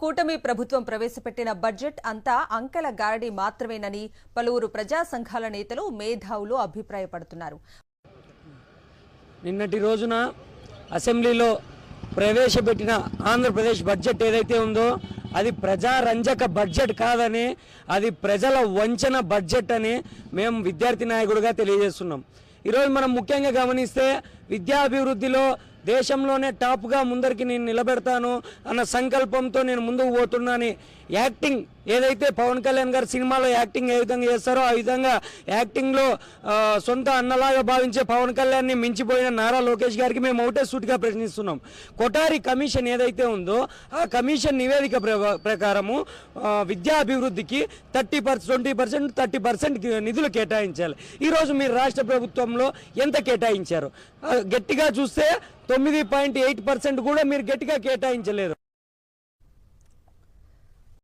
కూటమి ప్రభుత్వం ప్రవేశపెట్టిన బడ్జెట్ అంతా అంకెల గారడి మాత్రమేనని పలువురు ప్రజా సంఘాల నేతలు మేధావులు అభిప్రాయపడుతున్నారు. నిన్నటి రోజున అసెంబ్లీలో ప్రవేశపెట్టిన ఆంధ్రప్రదేశ్ బడ్జెట్ ఏదైతే ఉందో అది ప్రజారంజక బడ్జెట్ కాదని అది ప్రజల వంచన బడ్జెట్ అని మేము విద్యార్థి నాయకుడిగా తెలియజేస్తున్నాం. ఈరోజు మనం ముఖ్యంగా గమనిస్తే విద్యాభివృద్ధిలో దేశంలోనే టాప్గా ముందరికి నేను నిలబెడతాను అన్న సంకల్పంతో నేను ముందుకు పోతున్నాను. యాక్టింగ్ ఏదైతే పవన్ కళ్యాణ్ గారు సినిమాలో యాక్టింగ్ ఏ విధంగా చేస్తారో ఆ విధంగా యాక్టింగ్లో సొంత అన్నలాగా భావించే పవన్ కళ్యాణ్ని మించిపోయిన నారా లోకేష్ గారికి మేము ఒకటే సూటిగా ప్రశ్నిస్తున్నాం. కొటారి కమిషన్ ఏదైతే ఉందో ఆ కమిషన్ నివేదిక ప్ర- ప్రకారము విద్యా అభివృద్ధికి thirty percent twenty percent thirty percent నిధులు కేటాయించాలి. ఈరోజు మీరు రాష్ట్ర ప్రభుత్వంలో ఎంత కేటాయించారు? గట్టిగా చూస్తే తొమ్మిది పాయింట్ ఎయిట్ పర్సెంట్ కూడా మీరు గట్టిగా కేటాయించలేదు